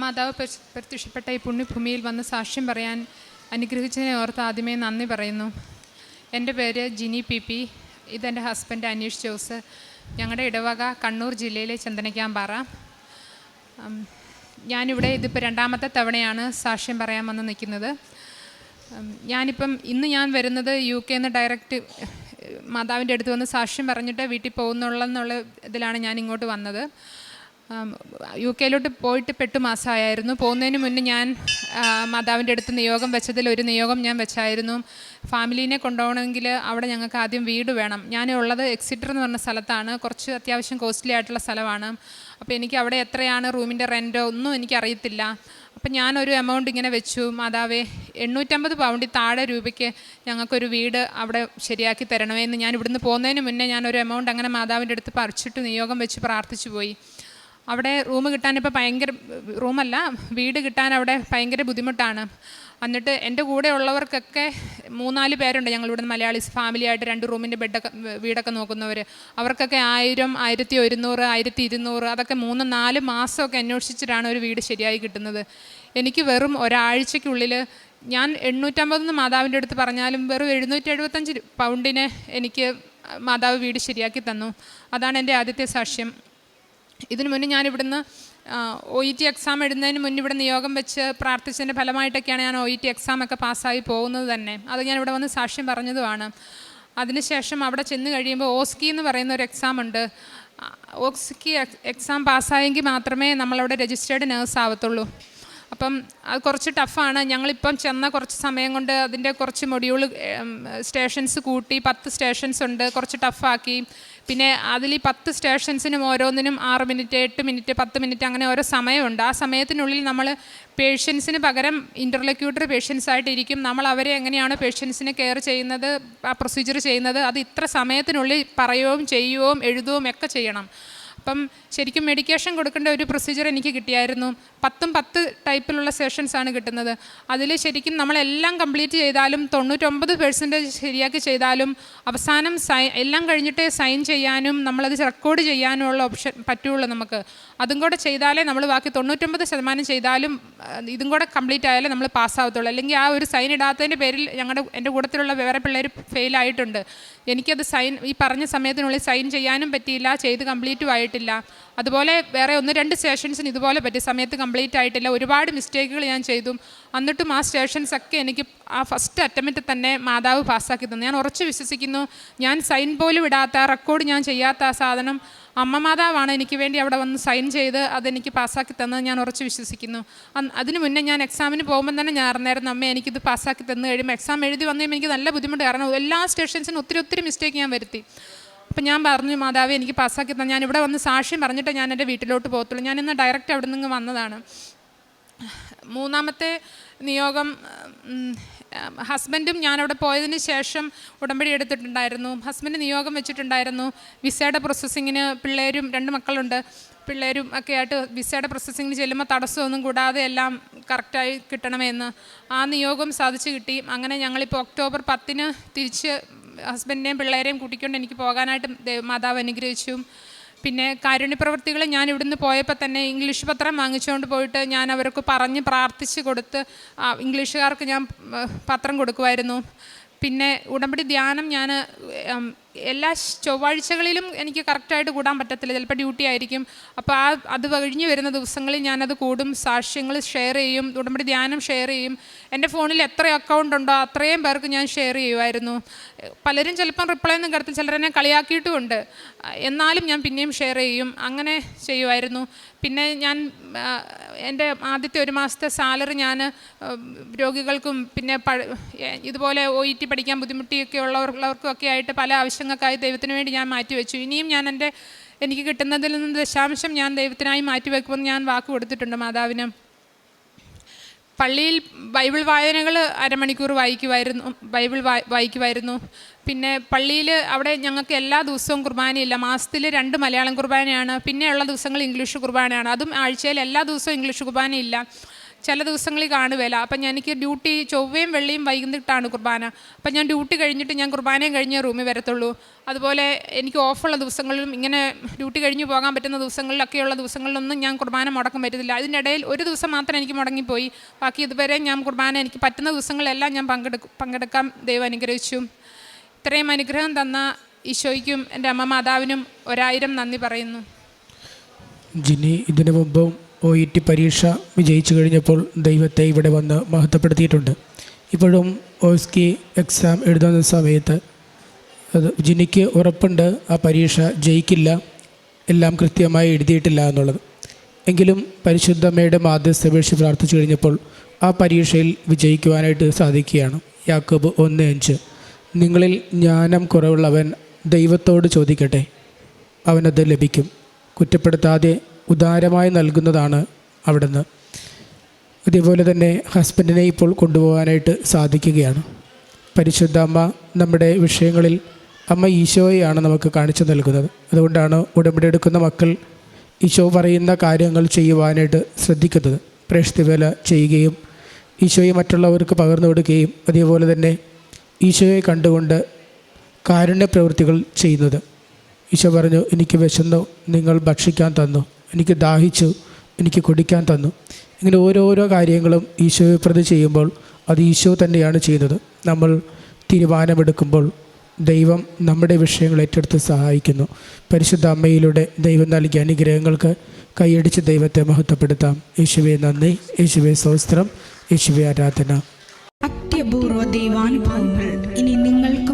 മാതാവ് പ്രത്യക്ഷ- പ്രത്യക്ഷപ്പെട്ട ഈ പുണ്യഭൂമിയിൽ വന്ന് സാക്ഷ്യം പറയാൻ അനുഗ്രഹിച്ചതിനെ ഓർത്ത് ആദ്യമേ നന്ദി പറയുന്നു. എന്റെ പേര് ജിനി പി പി. ഇതെന്റെ ഹസ്ബൻഡ് അനീഷ് ജോസ് ഞങ്ങളുടെ ഇടവക കണ്ണൂർ ജില്ലയിലെ ചന്ദനക്കാമ്പാറ ഞാനിവിടെ ഇതിപ്പോൾ രണ്ടാമത്തെ തവണയാണ് സാക്ഷ്യം പറയാൻ വന്ന് നിൽക്കുന്നത്. ഞാനിപ്പം ഇന്ന് ഞാൻ വരുന്നത് യു കെ കെന്ന് ഡയറക്റ്റ് മാതാവിന്റെ അടുത്ത് വന്ന് സാക്ഷ്യം പറഞ്ഞിട്ട് വീട്ടിൽ പോകുന്നുള്ളെന്നുള്ള ഇതിലാണ് ഞാൻ ഇങ്ങോട്ട് വന്നത്. യു കെയിലോട്ട് പോയിട്ട് പെട്ടു മാസമായിരുന്നു പോകുന്നതിന് മുന്നേ ഞാൻ മാതാവിന്റെ അടുത്ത് നിയോഗം വെച്ചതിൽ ഒരു നിയോഗം ഞാൻ വെച്ചായിരുന്നു. ഫാമിലീനെ കൊണ്ടുപോകണമെങ്കിൽ അവിടെ ഞങ്ങൾക്ക് ആദ്യം വീട് വേണം. ഞാൻ ഉള്ളത് എക്സിറ്റർ എന്ന് പറഞ്ഞ സ്ഥലത്താണ്. കുറച്ച് അത്യാവശ്യം കോസ്റ്റ്ലി ആയിട്ടുള്ള സ്ഥലമാണ്. അപ്പോൾ എനിക്ക് അവിടെ എത്രയാണ് റൂമിന്റെ റെന്റോ ഒന്നും എനിക്കറിയത്തില്ല അപ്പം ഞാനൊരു എമൗണ്ട് ഇങ്ങനെ വെച്ചു. മാതാവേ എണ്ണൂറ്റമ്പത് പൗണ്ടിൽ താഴെ രൂപയ്ക്ക് ഞങ്ങൾക്കൊരു വീട് അവിടെ ശരിയാക്കി തരണമേ എന്ന് ഞാൻ ഇവിടുന്ന് പോകുന്നതിന് മുന്നേ ഞാനൊരു എമൗണ്ട് അങ്ങനെ മാതാവിന്റെ അടുത്ത് പറിച്ചിട്ട് നിയോഗം വെച്ച് പ്രാർത്ഥിച്ചു പോയി. അവിടെ റൂം കിട്ടാനിപ്പോൾ ഭയങ്കര റൂമല്ല വീട് കിട്ടാൻ അവിടെ ഭയങ്കര ബുദ്ധിമുട്ടാണ്. എന്നിട്ട് എന്റെ കൂടെ ഉള്ളവർക്കൊക്കെ മൂന്നാൽ പേരുണ്ട് ഞങ്ങൾ ഇവിടുന്ന് മലയാളീസ് ഫാമിലിയായിട്ട് രണ്ട് റൂമിന്റെ ബെഡൊക്കെ വീടൊക്കെ നോക്കുന്നവർ അവർക്കൊക്കെ ആയിരം ആയിരത്തി ഒരുന്നൂറ് ആയിരത്തി ഇരുന്നൂറ് അതൊക്കെ മൂന്ന് നാല് മാസമൊക്കെ അന്വേഷിച്ചിട്ടാണ് ഒരു വീട് ശരിയായി കിട്ടുന്നത്. എനിക്ക് വെറും ഒരാഴ്ചയ്ക്കുള്ളിൽ ഞാൻ എണ്ണൂറ്റമ്പതെന്ന് മാതാവിന്റെ അടുത്ത് പറഞ്ഞാലും വെറും എഴുന്നൂറ്റി എഴുപത്തഞ്ച് പൗണ്ടിന് എനിക്ക് മാതാവ് വീട് ശരിയാക്കി തന്നു. അതാണ് എന്റെ ആദ്യത്തെ സാക്ഷ്യം. ഇതിനു മുന്നേ ഞാൻ ഇവിടുന്ന് ഒ ഇ ടി എക്സാം എഴുതുന്നതിന് മുന്നേ ഇവിടെ നിയോഗം വെച്ച് പ്രാർത്ഥിച്ചതിന്റെ ഫലമായിട്ടൊക്കെയാണ് ഞാൻ ഒ ഇ ടി എക്സാം ഒക്കെ പാസ്സായി പോകുന്നത് തന്നെ. അത് ഞാൻ ഇവിടെ വന്ന് സാക്ഷ്യം പറഞ്ഞതുമാണ്. അതിനുശേഷം അവിടെ ചെന്ന് കഴിയുമ്പോൾ ഓസ്കി എന്ന് പറയുന്ന ഒരു എക്സാം ഉണ്ട്. ഓസ്കി എക്സാം പാസ്സായെങ്കിൽ മാത്രമേ നമ്മളവിടെ രജിസ്റ്റേർഡ് നേഴ്സ് ആവത്തുള്ളൂ. അപ്പം അത് കുറച്ച് ടഫാണ്. ഞങ്ങളിപ്പം ചെന്ന കുറച്ച് സമയം കൊണ്ട് അതിന്റെ കുറച്ച് മൊഡ്യൂൾ സ്റ്റേഷൻസ് കൂട്ടി പത്ത് സ്റ്റേഷൻസ് ഉണ്ട്. കുറച്ച് ടഫാക്കി. പിന്നെ അതിൽ ഈ പത്ത് സ്റ്റേഷൻസിനും ഓരോന്നിനും ആറ് മിനിറ്റ് എട്ട് മിനിറ്റ് പത്ത് മിനിറ്റ് അങ്ങനെ ഓരോ സമയമുണ്ട്. ആ സമയത്തിനുള്ളിൽ നമ്മൾ പേഷ്യൻസിന് പകരം ഇന്റർലക്യൂട്ടർ പേഷ്യൻസ് ആയിട്ടിരിക്കും നമ്മൾ അവരെ എങ്ങനെയാണ് പേഷ്യൻസിനെ കെയർ ചെയ്യുന്നത് ആ പ്രൊസീജിയർ ചെയ്യുന്നത് അത് ഇത്ര സമയത്തിനുള്ളിൽ പറയുകയും ചെയ്യുകയും എഴുതുകയും ഒക്കെ ചെയ്യണം. അപ്പം ശരിക്കും മെഡിക്കേഷൻ കൊടുക്കേണ്ട ഒരു പ്രൊസീജിയർ എനിക്ക് കിട്ടിയായിരുന്നു. പത്തും പത്ത് ടൈപ്പിലുള്ള സെഷൻസ് ആണ് കിട്ടുന്നത്. അതിൽ ശരിക്കും നമ്മളെല്ലാം കംപ്ലീറ്റ് ചെയ്താലും തൊണ്ണൂറ്റൊമ്പത് പെർസെന്റേജ് ശരിയാക്കി ചെയ്താലും അവസാനം സൈ എല്ലാം കഴിഞ്ഞിട്ട് സൈൻ ചെയ്യാനും നമ്മളത് റെക്കോർഡ് ചെയ്യാനുമുള്ള ഓപ്ഷൻ പറ്റുള്ളൂ നമുക്ക്. അതും കൂടെ ചെയ്താലേ നമ്മൾ ബാക്കി തൊണ്ണൂറ്റൊമ്പത് ശതമാനം ചെയ്താലും ഇതും കൂടെ കംപ്ലീറ്റ് ആയാലേ നമ്മൾ പാസ്സാവത്തുള്ളൂ അല്ലെങ്കിൽ ആ ഒരു സൈൻ ഇടാത്തതിന്റെ പേരിൽ ഞങ്ങളുടെ എന്റെ കൂട്ടത്തിലുള്ള വേറെ പിള്ളേർ ഫെയിലായിട്ടുണ്ട് എനിക്കത് സൈൻ ഈ പറഞ്ഞ സമയത്തിനുള്ളിൽ സൈൻ ചെയ്യാനും പറ്റിയില്ല ചെയ്ത് കംപ്ലീറ്റും ആയിട്ടില്ല. അതുപോലെ വേറെ ഒന്ന് രണ്ട് സ്റ്റേഷൻസിന് ഇതുപോലെ പറ്റി സമയത്ത് കംപ്ലീറ്റ് ആയിട്ടില്ല. ഒരുപാട് മിസ്റ്റേക്കുകൾ ഞാൻ ചെയ്തു. എന്നിട്ടും ആ സ്റ്റേഷൻസ് ഒക്കെ എനിക്ക് ആ ഫസ്റ്റ് അറ്റംപ്റ്റ് തന്നെ മാതാവ് പാസ്സാക്കി തന്നു. ഞാൻ ഉറച്ചു വിശ്വസിക്കുന്നു. ഞാൻ സൈൻ പോലും ഇടാത്ത റെക്കോർഡ് ഞാൻ ചെയ്യാത്ത ആ സാധനം അമ്മ മാതാവാണ് എനിക്ക് വേണ്ടി അവിടെ വന്ന് സൈൻ ചെയ്ത് അതെനിക്ക് പാസ്സാക്കി തന്നത് ഞാൻ ഉറച്ച് വിശ്വസിക്കുന്നു. അതിന് മുന്നേ ഞാൻ എക്സാമിന് പോകുമ്പോൾ തന്നെ ഞാൻ അറിഞ്ഞായിരുന്നു അമ്മ എനിക്കിത് പാസ്സാക്കി തന്നു കഴിയുമ്പോൾ എക്സാം എഴുതി വന്നു കഴിയുമ്പോൾ എനിക്ക് നല്ല ബുദ്ധിമുട്ട് കാരണം എല്ലാ സ്റ്റേഷൻസിനും ഒത്തിരി ഒത്തിരി മിസ്റ്റേക്ക് ഞാൻ വരുത്തി. അപ്പം ഞാൻ പറഞ്ഞു മാതാവ് എനിക്ക് പാസ്സാക്കി തന്നെ ഞാൻ ഇവിടെ വന്ന് സാക്ഷ്യം പറഞ്ഞിട്ട് ഞാൻ എന്റെ വീട്ടിലോട്ട് പോകത്തുള്ളൂ. ഞാൻ ഇന്ന് ഡയറക്റ്റ് അവിടെ നിന്ന് വന്നതാണ്. മൂന്നാമത്തെ നിയോഗം ഹസ്ബൻഡും ഞാനവിടെ പോയതിന് ശേഷം ഉടമ്പടി എടുത്തിട്ടുണ്ടായിരുന്നു. ഹസ്ബൻഡ് നിയോഗം വെച്ചിട്ടുണ്ടായിരുന്നു. വിസയുടെ പ്രോസസ്സിങ്ങിന് പിള്ളേരും രണ്ട് മക്കളുണ്ട്. പിള്ളേരും ഒക്കെ ആയിട്ട് വിസയുടെ പ്രോസസ്സിങ്ങിന് ചെല്ലുമ്പോൾ തടസ്സമൊന്നും കൂടാതെ എല്ലാം കറക്റ്റായി കിട്ടണമെന്ന്. ആ നിയോഗം സാധിച്ചു കിട്ടി. അങ്ങനെ ഞങ്ങളിപ്പോൾ ഒക്ടോബർ പത്തിന് തിരിച്ച് ഹസ്ബൻഡിനെയും പിള്ളേരെയും കൂട്ടിക്കൊണ്ട് എനിക്ക് പോകാനായിട്ട് മാതാവ് അനുഗ്രഹിച്ചു. പിന്നെ കാരുണ്യപ്രവർത്തികൾ ഞാൻ ഇവിടുന്ന് പോയപ്പോൾ തന്നെ ഇംഗ്ലീഷ് പത്രം വാങ്ങിച്ചുകൊണ്ട് പോയിട്ട് ഞാൻ അവർക്ക് പറഞ്ഞ് പ്രാർത്ഥിച്ച് കൊടുത്ത് ഇംഗ്ലീഷുകാർക്ക് ഞാൻ പത്രം കൊടുക്കുമായിരുന്നു പിന്നെ ഉടമ്പടി ധ്യാനം ഞാൻ എല്ലാ ചൊവ്വാഴ്ചകളിലും എനിക്ക് കറക്റ്റായിട്ട് കൂടാൻ പറ്റത്തില്ല. ചിലപ്പോൾ ഡ്യൂട്ടി ആയിരിക്കും. അപ്പോൾ ആ അത് കഴിഞ്ഞ് വരുന്ന ദിവസങ്ങളിൽ ഞാനത് കൂടും സാക്ഷ്യങ്ങൾ ഷെയർ ചെയ്യും ഉടമ്പടി ധ്യാനം ഷെയർ ചെയ്യും. എന്റെ ഫോണിൽ എത്ര അക്കൗണ്ട് ഉണ്ടോ അത്രയും പേർക്ക് ഞാൻ ഷെയർ ചെയ്യുമായിരുന്നു. പലരും ചിലപ്പം റിപ്ലൈ ഒന്നും കിടത്തില്ല ചിലരെന്നെ കളിയാക്കിയിട്ടുമുണ്ട്. എന്നാലും ഞാൻ പിന്നെയും ഷെയർ ചെയ്യും. അങ്ങനെ ചെയ്യുമായിരുന്നു. പിന്നെ ഞാൻ എന്റെ ആദ്യത്തെ ഒരു മാസത്തെ സാലറി ഞാൻ രോഗികൾക്കും പിന്നെ ഇതുപോലെ ഒ ഇ ടി പഠിക്കാൻ ബുദ്ധിമുട്ടിയൊക്കെ ഉള്ളവർക്കും ഒക്കെ ആയിട്ട് പല ആവശ്യങ്ങൾക്കായി ദൈവത്തിന് വേണ്ടി ഞാൻ മാറ്റിവെച്ചു ഇനിയും ഞാൻ എന്റെ എനിക്ക് കിട്ടുന്നതിൽ നിന്ന് ദശാംശം ഞാൻ ദൈവത്തിനായി മാറ്റിവെക്കുമെന്ന് ഞാൻ വാക്ക് കൊടുത്തിട്ടുണ്ട് മാതാവിന്. പള്ളിയിൽ ബൈബിൾ വായനകൾ അരമണിക്കൂർ വായിക്കുമായിരുന്നു ബൈബിൾ വായി വായിക്കുമായിരുന്നു പിന്നെ പള്ളിയിൽ അവിടെ ഞങ്ങൾക്ക് എല്ലാ ദിവസവും കുർബാനയില്ല. മാസത്തിൽ രണ്ട് മലയാളം കുർബാനയാണ്. പിന്നെയുള്ള ദിവസങ്ങൾ ഇംഗ്ലീഷ് കുർബാനയാണ്. അതും ആഴ്ചയിൽ എല്ലാ ദിവസവും ഇംഗ്ലീഷ് കുർബാനയില്ല. ചില ദിവസങ്ങളിൽ കാണുകയില്ല അപ്പം എനിക്ക് ഡ്യൂട്ടി ചൊവ്വയും വെള്ളിയും വൈകുന്നിട്ടാണ് കുർബാന. അപ്പം ഞാൻ ഡ്യൂട്ടി കഴിഞ്ഞിട്ട് ഞാൻ കുർബാനയും കഴിഞ്ഞ് റൂമിൽ വരത്തുള്ളൂ. അതുപോലെ എനിക്ക് ഓഫുള്ള ദിവസങ്ങളിലും ഇങ്ങനെ ഡ്യൂട്ടി കഴിഞ്ഞ് പോകാൻ പറ്റുന്ന ദിവസങ്ങളിലൊക്കെയുള്ള ദിവസങ്ങളിലൊന്നും ഞാൻ കുർബാന മുടക്കം പറ്റത്തില്ല അതിനിടയിൽ ഒരു ദിവസം മാത്രം എനിക്ക് മുടങ്ങിപ്പോയി. ബാക്കി ഇതുവരെ ഞാൻ കുർബാന എനിക്ക് പറ്റുന്ന ദിവസങ്ങളെല്ലാം ഞാൻ പങ്കെടുക്കും പങ്കെടുക്കാൻ ദൈവം അനുഗ്രഹിച്ചു. ഇത്രയും അനുഗ്രഹം തന്ന ഈശോയ്ക്കും എന്റെ അമ്മ മാതാവിനും ഒരായിരം നന്ദി പറയുന്നു. ജിനി ഇതിനു മുമ്പും ഒ ഇ ടി പരീക്ഷ വിജയിച്ചു കഴിഞ്ഞപ്പോൾ ദൈവത്തെ ഇവിടെ വന്ന് മഹത്വപ്പെടുത്തിയിട്ടുണ്ട്. ഇപ്പോഴും ഓസ്കി എക്സാം എഴുതുന്ന സമയത്ത് അത് ജിനിക്ക് ഉറപ്പുണ്ട് ആ പരീക്ഷ ജയിക്കില്ല എല്ലാം കൃത്യമായി എഴുതിയിട്ടില്ല എന്നുള്ളത്. എങ്കിലും പരിശുദ്ധമ്മയുടെ മാധ്യസ്ഥ അപേക്ഷ പ്രാർത്ഥിച്ചു കഴിഞ്ഞപ്പോൾ ആ പരീക്ഷയിൽ വിജയിക്കുവാനായിട്ട് സാധിക്കുകയാണ്. യാക്കോബ് ഒന്ന് അഞ്ച്. നിങ്ങളിൽ ജ്ഞാനം കുറവുള്ളവൻ ദൈവത്തോട് ചോദിക്കട്ടെ. അവനത് ലഭിക്കും. കുറ്റപ്പെടുത്താതെ ഉദാരമായി നൽകുന്നതാണ് അവിടുന്ന്. അതേപോലെ തന്നെ ഹസ്ബൻഡിനെ ഇപ്പോൾ കൊണ്ടുപോകാനായിട്ട് സാധിക്കുകയാണ്. പരിശുദ്ധ അമ്മ നമ്മുടെ വിഷയങ്ങളിൽ അമ്മ ഈശോയെയാണ് നമുക്ക് കാണിച്ചു നൽകുന്നത്. അതുകൊണ്ടാണ് ഉടമ്പടി എടുക്കുന്ന മക്കൾ ഈശോ പറയുന്ന കാര്യങ്ങൾ ചെയ്യുവാനായിട്ട് ശ്രദ്ധിക്കുന്നത്. പ്രേക്ഷിതവേല ചെയ്യുകയും ഈശോയെ മറ്റുള്ളവർക്ക് പകർന്നു കൊടുക്കുകയും അതേപോലെ തന്നെ ഈശോയെ കണ്ടുകൊണ്ട് കാരുണ്യ പ്രവൃത്തികൾ ചെയ്യുന്നത് ഈശോ പറഞ്ഞു എനിക്ക് വിശന്നു നിങ്ങൾ ഭക്ഷിക്കാൻ തന്നു. എനിക്ക് ദാഹിച്ചു എനിക്ക് കുടിക്കാൻ തന്നു. ഇങ്ങനെ ഓരോരോ കാര്യങ്ങളും ഈശോയെ പ്രതി ചെയ്യുമ്പോൾ അത് ഈശോ തന്നെയാണ് ചെയ്യുന്നത് നമ്മൾ തീരുമാനമെടുക്കുമ്പോൾ ദൈവം നമ്മുടെ വിഷയങ്ങൾ ഏറ്റെടുത്ത് സഹായിക്കുന്നു. പരിശുദ്ധ അമ്മയിലൂടെ ദൈവം നൽകിയ അനുഗ്രഹങ്ങൾക്ക് കൈയടിച്ച് ദൈവത്തെ മഹത്വപ്പെടുത്താം. യേശുവെ നന്ദി. യേശുവെ സ്വസ്ത്രം യേശുവെ ആരാധന. അത്യപൂർവ ദൈവാനുഭവങ്ങൾ.